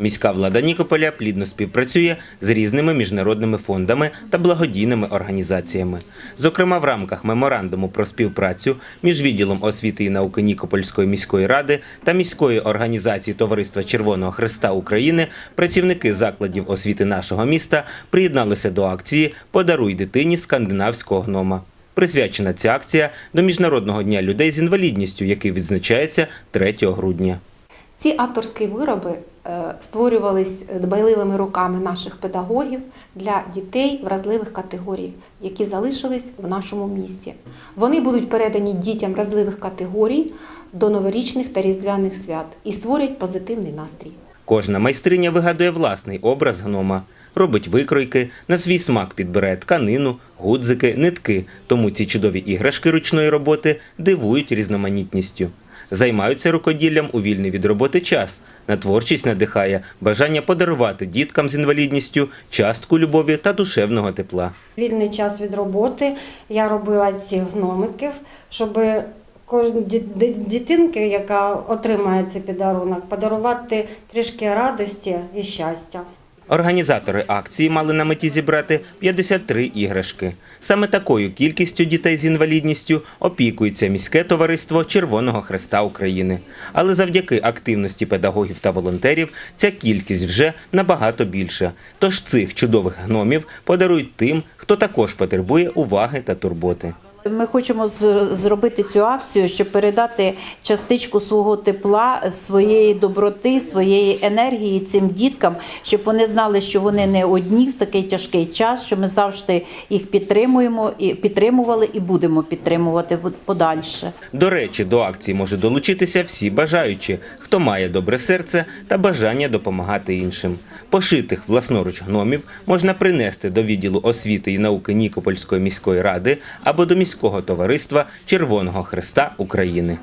Міська влада Нікополя плідно співпрацює з різними міжнародними фондами та благодійними організаціями. Зокрема, в рамках меморандуму про співпрацю між відділом освіти і науки Нікопольської міської ради та міської організації Товариства Червоного Христа України працівники закладів освіти нашого міста приєдналися до акції Подаруй дитині скандинавського гнома. Присвячена ця акція до Міжнародного дня людей з інвалідністю, який відзначається 3 грудня. Ці авторські вироби е, створювались дбайливими руками наших педагогів для дітей вразливих категорій, які залишились в нашому місті. Вони будуть передані дітям вразливих категорій до новорічних та різдвяних свят і створять позитивний настрій. Кожна майстриня вигадує власний образ гнома, робить викройки, на свій смак підбирає тканину, гудзики, нитки. Тому ці чудові іграшки ручної роботи дивують різноманітністю. Займаються рукоділлям у вільний від роботи час. На творчість надихає бажання подарувати діткам з інвалідністю частку любові та душевного тепла. Вільний час від роботи я робила ці гномиків, щоб кожній дитинки, яка отримає цей подарунок, подарувати трішки радості і щастя. Організатори акції мали на меті зібрати 53 іграшки. Саме такою кількістю дітей з інвалідністю опікується міське товариство Червоного Хреста України. Але завдяки активності педагогів та волонтерів ця кількість вже набагато більша. Тож цих чудових гномів подарують тим, хто також потребує уваги та турботи. Ми хочемо зробити цю акцію, щоб передати частичку свого тепла, своєї доброти, своєї енергії цим діткам, щоб вони знали, що вони не одні в такий тяжкий час, що ми завжди їх підтримуємо і підтримували і будемо підтримувати подальше. До речі, до акції можуть долучитися всі бажаючі, хто має добре серце та бажання допомагати іншим. Пошитих власноруч гномів можна принести до відділу освіти і науки Нікопольської міської ради або до міського товариства Червоного Хреста України.